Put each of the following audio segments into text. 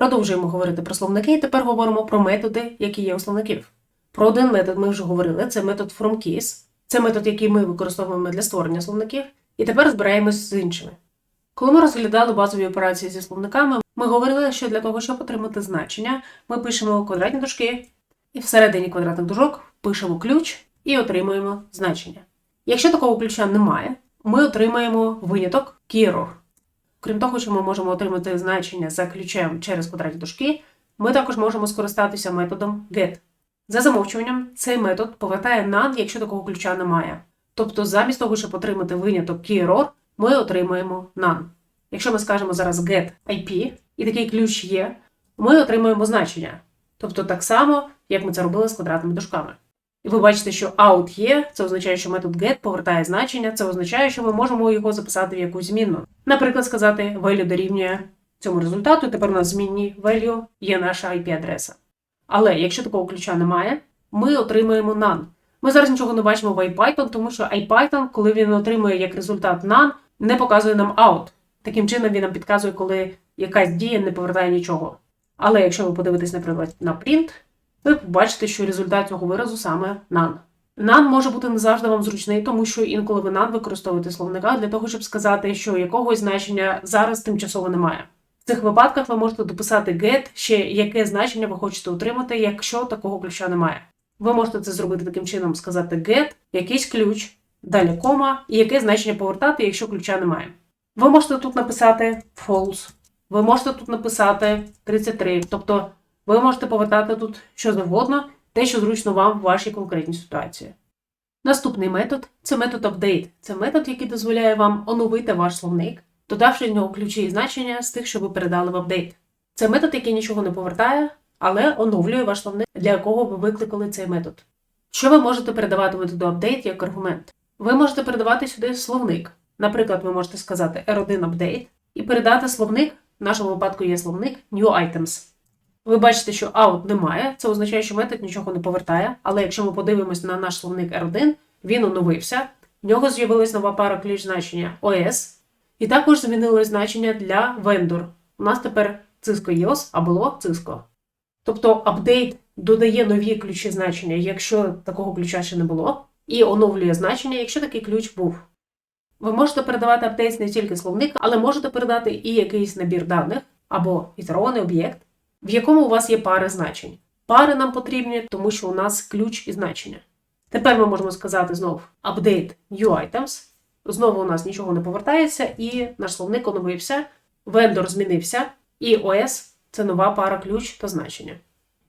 Продовжуємо говорити про словники, і тепер говоримо про методи, які є у словників. Про один метод ми вже говорили, це метод FromKeys. Це метод, який ми використовуємо для створення словників, і тепер розбираємось з іншими. Коли ми розглядали базові операції зі словниками, ми говорили, що для того, щоб отримати значення, ми пишемо квадратні дужки, і всередині квадратних дужок пишемо ключ і отримуємо значення. Якщо такого ключа немає, ми отримаємо виняток keyror. Крім того, що ми можемо отримати значення за ключем через квадратні дужки, ми також можемо скористатися методом get. За замовчуванням, цей метод повертає none, якщо такого ключа немає. Тобто, замість того, щоб отримати виняток keyror, ми отримаємо none. Якщо ми скажемо зараз get IP, і такий ключ є, ми отримуємо значення. Тобто так само, як ми це робили з квадратними дужками. І ви бачите, що out є, це означає, що метод get повертає значення, це означає, що ми можемо його записати в якусь змінну. Наприклад, сказати value дорівнює цьому результату, тепер у нас в змінній value є наша IP-адреса. Але якщо такого ключа немає, ми отримуємо none. Ми зараз нічого не бачимо в IPython, тому що IPython, коли він отримує як результат none, не показує нам out. Таким чином він нам підказує, коли якась дія не повертає нічого. Але якщо ви подивитесь, наприклад, на print, ви побачите, що результат цього виразу саме none. None може бути не завжди вам зручний, тому що інколи ви none використовуєте словника для того, щоб сказати, що якогось значення зараз тимчасово немає. В цих випадках ви можете дописати get, ще яке значення ви хочете отримати, якщо такого ключа немає. Ви можете це зробити таким чином: сказати get, якийсь ключ, далі кома, і яке значення повертати, якщо ключа немає. Ви можете тут написати false, ви можете тут написати 33, тобто ви можете повертати тут що завгодно, те, що зручно вам в вашій конкретній ситуації. Наступний метод це метод update. Це метод, який дозволяє вам оновити ваш словник, додавши в нього ключі і значення з тих, що ви передали в апдейт. Це метод, який нічого не повертає, але оновлює ваш словник, для якого ви викликали цей метод. Що ви можете передавати методу update як аргумент? Ви можете передавати сюди словник. Наприклад, ви можете сказати R1 update і передати словник, в нашому випадку є словник new items. Ви бачите, що out немає, це означає, що метод нічого не повертає. Але якщо ми подивимось на наш словник R1, він оновився, в нього з'явилась нова пара ключ значення OS, і також змінилось значення для vendor. У нас тепер Cisco EOS, а було Cisco. Тобто апдейт додає нові ключі значення, якщо такого ключа ще не було, і оновлює значення, якщо такий ключ був. Ви можете передавати апдейт не тільки словник, але можете передати і якийсь набір даних або ітерований об'єкт, в якому у вас є пари значень. Пари нам потрібні, тому що у нас ключ і значення. Тепер ми можемо сказати знову update new. Знову у нас нічого не повертається, і наш словник оновився, вендор змінився, і OS це нова пара ключ та значення.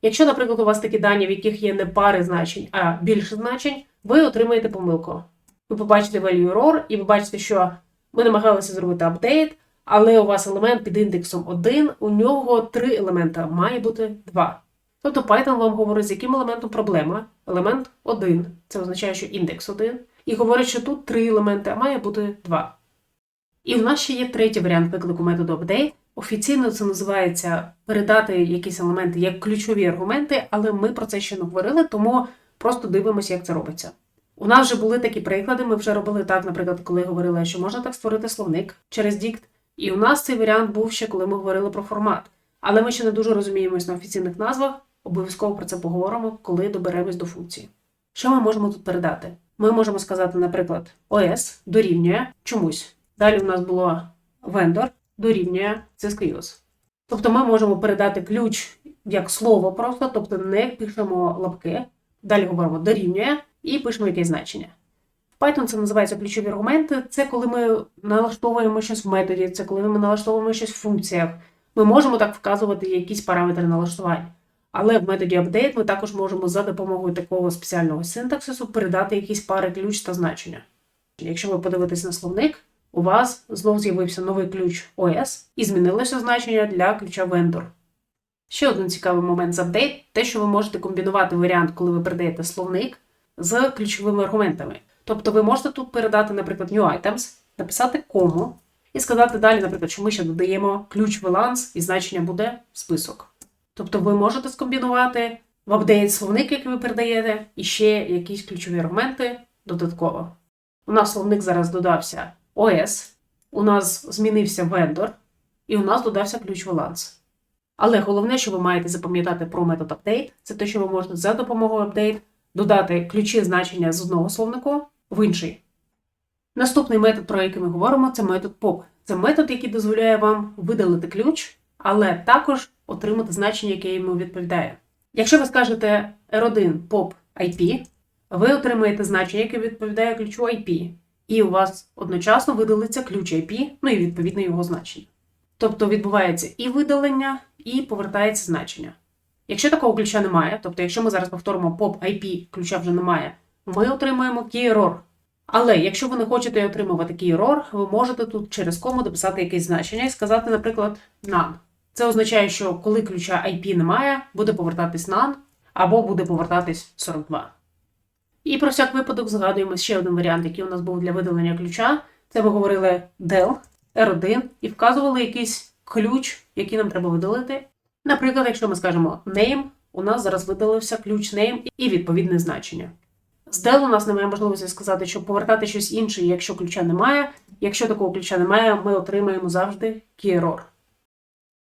Якщо, наприклад, у вас такі дані, в яких є не пари значень, а більше значень, ви отримаєте помилку. Ви побачите value error, і ви бачите, що ми намагалися зробити апдейт, але у вас елемент під індексом 1, у нього три елемента, має бути 2. Тобто Python вам говорить, з яким елементом проблема. Елемент 1, це означає, що індекс 1, і говорить, що тут три елементи, а має бути 2. І в нас ще є третій варіант виклику методу update. Офіційно це називається передати якісь елементи як ключові аргументи, але ми про це ще не говорили, тому просто дивимося, як це робиться. У нас вже були такі приклади. Ми вже робили так, наприклад, коли говорили, що можна так створити словник через дікт. І у нас цей варіант був ще, коли ми говорили про формат. Але ми ще не дуже розуміємось на офіційних назвах. Обов'язково про це поговоримо, коли доберемось до функції. Що ми можемо тут передати? Ми можемо сказати, наприклад, OS дорівнює чомусь. Далі у нас було vendor дорівнює EOS. Тобто ми можемо передати ключ як слово просто, тобто не пишемо лапки. Далі говоримо дорівнює і пишемо якесь значення. Python це називається ключові аргументи. Це коли ми налаштовуємо щось в методі, це коли ми налаштовуємо щось в функціях. Ми можемо так вказувати якісь параметри налаштування. Але в методі update ми також можемо за допомогою такого спеціального синтаксису передати якісь пари ключ та значення. Якщо ви подивитесь на словник, у вас знов з'явився новий ключ OS і змінилося значення для ключа vendor. Ще один цікавий момент з update – те, що ви можете комбінувати варіант, коли ви передаєте словник з ключовими аргументами. Тобто ви можете тут передати, наприклад, new items, написати кому і сказати далі, наприклад, що ми ще додаємо ключ баланс і значення буде список. Тобто ви можете скомбінувати в апдейт словник, який ви передаєте, і ще якісь ключові аргументи додатково. У нас словник зараз додався OS, у нас змінився вендор, і у нас додався ключ баланс. Але головне, що ви маєте запам'ятати про метод update, це те, що ви можете за допомогою update додати ключі значення з одного словнику в інший. Наступний метод, про який ми говоримо, це метод POP. Це метод, який дозволяє вам видалити ключ, але також отримати значення, яке йому відповідає. Якщо ви скажете R1 POP IP, ви отримаєте значення, яке відповідає ключу IP, і у вас одночасно видалиться ключ IP, ну і відповідно його значення. Тобто відбувається і видалення, і повертається значення. Якщо такого ключа немає, тобто якщо ми зараз повторимо POP IP, ключа вже немає, ми отримаємо key error. Але якщо ви не хочете отримувати key error, ви можете тут через кому дописати якесь значення і сказати, наприклад, none. Це означає, що коли ключа IP немає, буде повертатись none або буде повертатись 42. І про всяк випадок згадуємо ще один варіант, який у нас був для видалення ключа. Це ми говорили del, R1 і вказували якийсь ключ, який нам треба видалити. Наприклад, якщо ми скажемо name, у нас зараз видалився ключ name і відповідне значення. З del у нас немає можливості сказати, щоб повертати щось інше, якщо ключа немає. Якщо такого ключа немає, ми отримаємо завжди key error.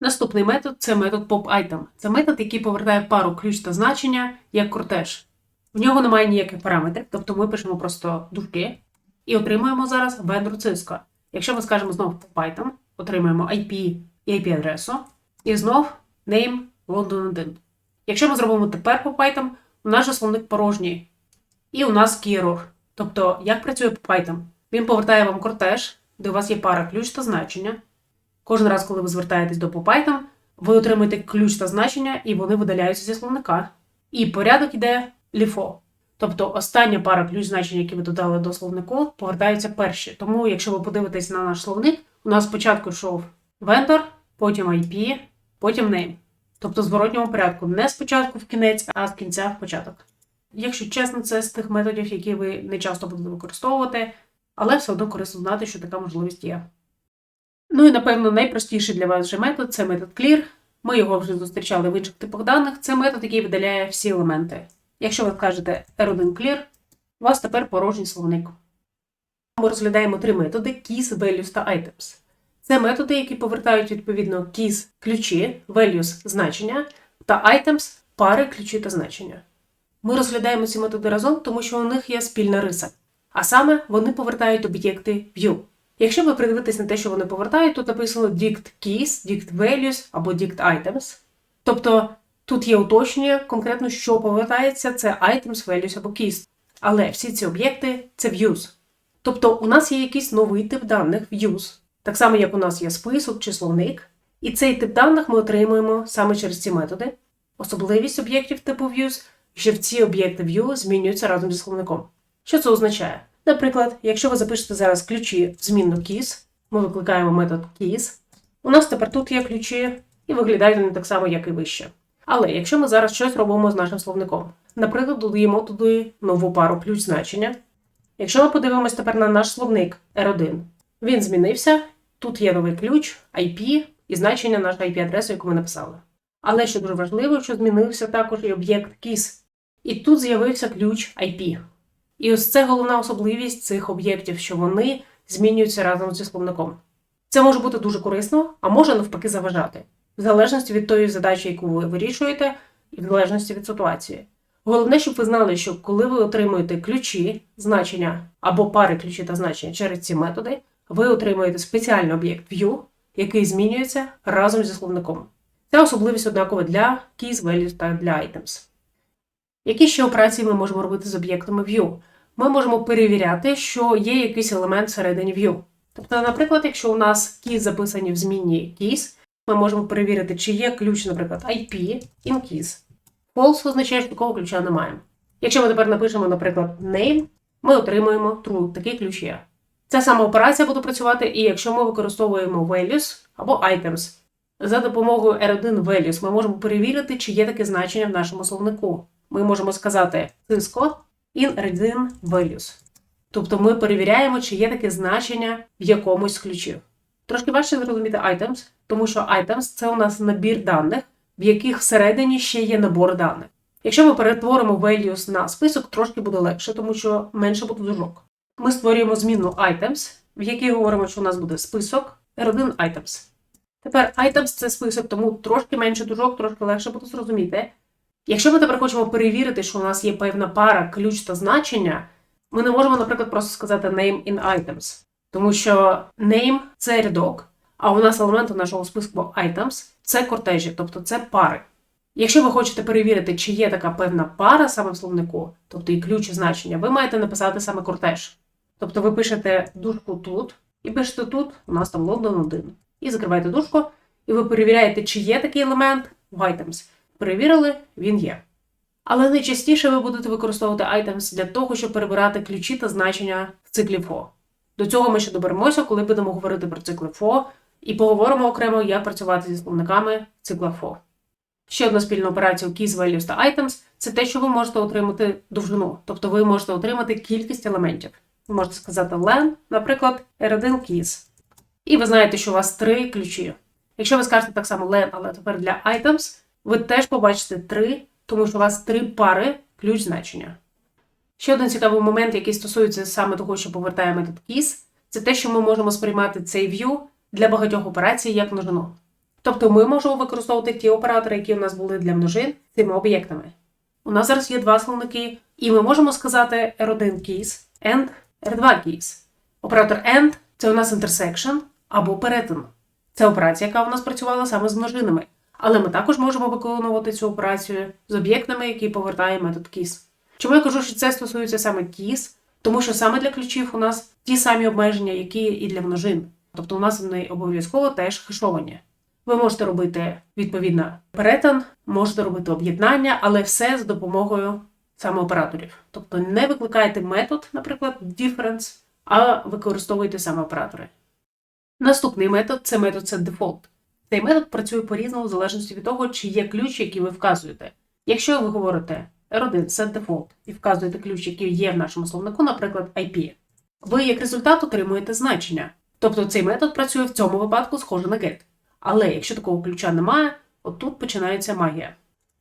Наступний метод це метод pop-item. Це метод, який повертає пару ключ та значення як кортеж. В нього немає ніяких параметрів, тобто ми пишемо просто дужки і отримуємо зараз vendor циска. Якщо ми скажемо знову pop-item, отримаємо IP і IP-адресу, і знов name London 1. Якщо ми зробимо тепер pop-item, у нас же словник порожній. І у нас error. Тобто, як працює pop-item? Він повертає вам кортеж, де у вас є пара ключ та значення. Кожен раз, коли ви звертаєтесь до pop-item, ви отримуєте ключ та значення, і вони видаляються зі словника. І порядок іде LIFO. Тобто остання пара ключ значень, які ви додали до словнику, повертаються перші. Тому, якщо ви подивитесь на наш словник, у нас спочатку йшов vendor, потім IP, потім name. Тобто в зворотньому порядку не спочатку в кінець, а з кінця в початок. Якщо чесно, це з тих методів, які ви не часто будете використовувати, але все одно корисно знати, що така можливість є. Ну і напевно найпростіший для вас же метод це метод clear. Ми його вже зустрічали в інших типах даних. Це метод, який видаляє всі елементи. Якщо ви скажете R1 clear, у вас тепер порожній словник. Ми розглядаємо три методи keys, values та items. Це методи, які повертають відповідно keys ключі, values значення та items пари ключі та значення. Ми розглядаємо ці методи разом, тому що у них є спільна риса. А саме вони повертають об'єкти view. Якщо ви придивитесь на те, що вони повертають, тут написано dict keys, dict values або dict items. Тобто тут є уточнення конкретно, що повертається, це items, values або keys. Але всі ці об'єкти це views. Тобто у нас є якийсь новий тип даних views, так само як у нас є список чи словник. І цей тип даних ми отримуємо саме через ці методи. Особливість об'єктів типу views, що в ці об'єкти view змінюються разом зі словником. Що це означає? Наприклад, якщо ви запишете зараз ключі в змінну keys, ми викликаємо метод keys, у нас тепер тут є ключі, і виглядають вони так само, як і вище. Але якщо ми зараз щось робимо з нашим словником, наприклад, додаємо туди нову пару ключ значення. Якщо ми подивимось тепер на наш словник R1, він змінився, тут є новий ключ, IP і значення нашої IP-адреси, яку ми написали. Але що дуже важливо, що змінився також і об'єкт KISS. І тут з'явився ключ IP. І ось це головна особливість цих об'єктів, що вони змінюються разом зі словником. Це може бути дуже корисно, а може навпаки заважати, в залежності від тої задачі, яку ви вирішуєте, і в залежності від ситуації. Головне, щоб ви знали, що коли ви отримуєте ключі, значення або пари ключі та значення через ці методи, ви отримуєте спеціальний об'єкт view, який змінюється разом зі словником. Ця особливість однакова для keys, values та для items. Які ще операції ми можемо робити з об'єктами view? Ми можемо перевіряти, що є якийсь елемент всередині view. Тобто, наприклад, якщо у нас keys записані в змінні keys, ми можемо перевірити, чи є ключ, наприклад, IP in keys. False означає, що такого ключа немає. Якщо ми тепер напишемо, наприклад, name, ми отримуємо true, такий ключ є. Ця сама операція буде працювати, і якщо ми використовуємо values або items. За допомогою R1 values ми можемо перевірити, чи є таке значення в нашому словнику. Ми можемо сказати Cisco in R1 values. Тобто ми перевіряємо, чи є таке значення в якомусь з ключів. Трошки важче зрозуміти items, тому що items це у нас набір даних, в яких всередині ще є набор даних. Якщо ми перетворимо values на список, трошки буде легше, тому що менше буде дужок. Ми створюємо змінну items, в якій говоримо, що у нас буде список R1 items. Тепер items це список, тому трошки менше дужок, трошки легше буде зрозуміти. Якщо ми тепер хочемо перевірити, що у нас є певна пара, ключ та значення, ми не можемо, наприклад, просто сказати name in items, тому що name – це рядок, а у нас елементи нашого списку items – це кортежі, тобто це пари. Якщо ви хочете перевірити, чи є така певна пара саме в словнику, тобто і ключ і значення, ви маєте написати саме кортеж. Тобто ви пишете дужку тут і пишете тут, у нас там Лондон 1. І закриваєте дужку, і ви перевіряєте, чи є такий елемент в items. Перевірили, він є. Але найчастіше ви будете використовувати items для того, щоб перебирати ключі та значення в циклі FO. До цього ми ще доберемося, коли будемо говорити про цикли FO, і поговоримо окремо, як працювати зі словниками цикла FO. Ще одна спільна операція у keys, values та items – це те, що ви можете отримати довжину, тобто ви можете отримати кількість елементів. Можете сказати len, наприклад, R1 keys. І ви знаєте, що у вас три ключі. Якщо ви скажете так само len, але тепер для items, ви теж побачите три, тому що у вас три пари ключ значення. Ще один цікавий момент, який стосується саме того, що повертає метод keys, це те, що ми можемо сприймати цей view для багатьох операцій як множину. Тобто ми можемо використовувати ті оператори, які у нас були для множин цими об'єктами. У нас зараз є два словники, і ми можемо сказати R1 keys and R2 keys. Оператор AND – це у нас intersection або перетин. Це операція, яка у нас працювала саме з множинами. Але ми також можемо виконувати цю операцію з об'єктами, які повертає метод keys. Чому я кажу, що це стосується саме keys? Тому що саме для ключів у нас ті самі обмеження, які і для множин. Тобто у нас вони обов'язково теж хешовані. Ви можете робити відповідно перетин, можете робити об'єднання, але все з допомогою саме операторів. Тобто не викликайте метод, наприклад, difference, а використовуйте саме оператори. Наступний метод це метод setDefault. Цей метод працює по-різному в залежності від того, чи є ключ, який ви вказуєте. Якщо ви говорите R1 setDefault і вказуєте ключ, який є в нашому словнику, наприклад, IP, ви як результат отримуєте значення. Тобто цей метод працює в цьому випадку схоже на get. Але якщо такого ключа немає, отут починається магія.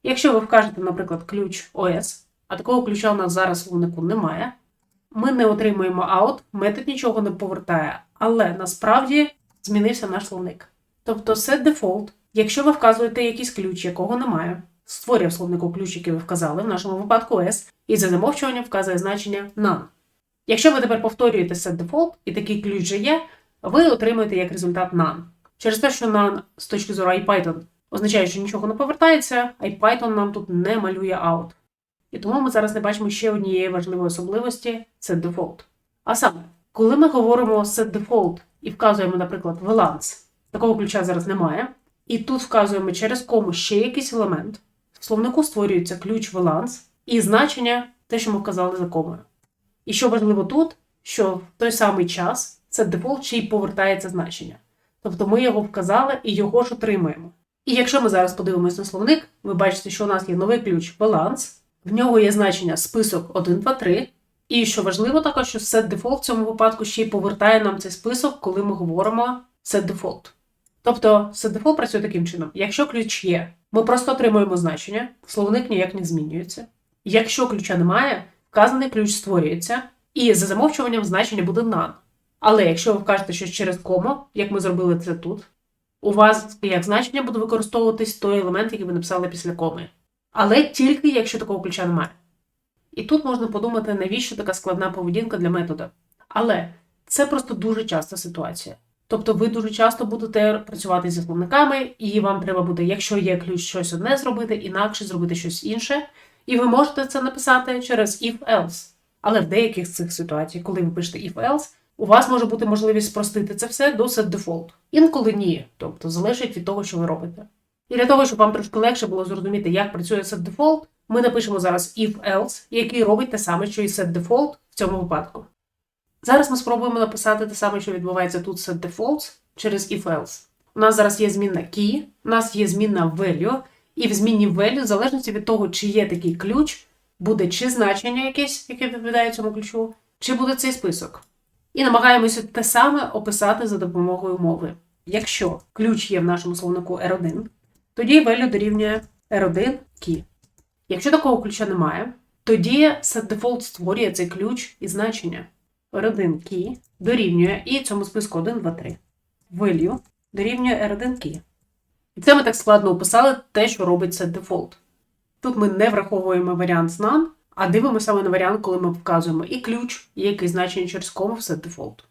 Якщо ви вкажете, наприклад, ключ OS, а такого ключа у нас зараз словнику немає, ми не отримуємо out, метод нічого не повертає, але насправді змінився наш словник. Тобто set default, якщо ви вказуєте якийсь ключ, якого немає, створює в словнику ключ, який ви вказали, в нашому випадку S, і за замовчуванням вказує значення none. Якщо ви тепер повторюєте set default і такий ключ же є, ви отримуєте як результат none. Через те, що none з точки зору IPython означає, що нічого не повертається, IPython нам тут не малює out. І тому ми зараз не бачимо ще однієї важливої особливості set default. А саме, коли ми говоримо set default і вказуємо, наприклад, valance, такого ключа зараз немає, і тут вказуємо через кому ще якийсь елемент, в словнику створюється ключ valance і значення те, що ми вказали за комою. І що важливо тут, що в той самий час set default ще й повертається значення. Тобто ми його вказали і його ж отримуємо. І якщо ми зараз подивимось на словник, ви бачите, що у нас є новий ключ баланс, в нього є значення список 1, 2, 3. І що важливо також, що setDefault в цьому випадку ще й повертає нам цей список, коли ми говоримо setDefault. Тобто setDefault працює таким чином: якщо ключ є, ми просто отримуємо значення, словник ніяк не змінюється. Якщо ключа немає, вказаний ключ створюється, і за замовчуванням значення буде none. Але якщо ви вкажете щось через кому, як ми зробили це тут, у вас як значення буде використовуватись той елемент, який ви написали після коми. Але тільки якщо такого ключа немає. І тут можна подумати, навіщо така складна поведінка для метода. Але це просто дуже часта ситуація. Тобто ви дуже часто будете працювати зі словниками, і вам треба буде, якщо є ключ, щось одне зробити, інакше зробити щось інше. І ви можете це написати через if-else. Але в деяких з цих ситуацій, коли ви пишете if-else, у вас може бути можливість спростити це все до setDefault. Інколи ні, тобто залежить від того, що ви робите. І для того, щоб вам трошки легше було зрозуміти, як працює setDefault, ми напишемо зараз if-else, який робить те саме, що і setDefault в цьому випадку. Зараз ми спробуємо написати те саме, що відбувається тут setDefaults через if-else. У нас зараз є змінна key, у нас є змінна value, і в змінні value, в залежності від того, чи є такий ключ, буде чи значення якесь, яке відповідає цьому ключу, чи буде цей список. І намагаємося те саме описати за допомогою мови. Якщо ключ є в нашому словнику R1, тоді value дорівнює R1 key. Якщо такого ключа немає, тоді setDefault створює цей ключ і значення. R1 key дорівнює і цьому списку 1, 2, 3. Value дорівнює R1 key. І це ми так складно описали те, що робить set default. Тут ми не враховуємо варіант з none, а дивимося саме на варіант, коли ми вказуємо і ключ, і якесь значення через кому в set default.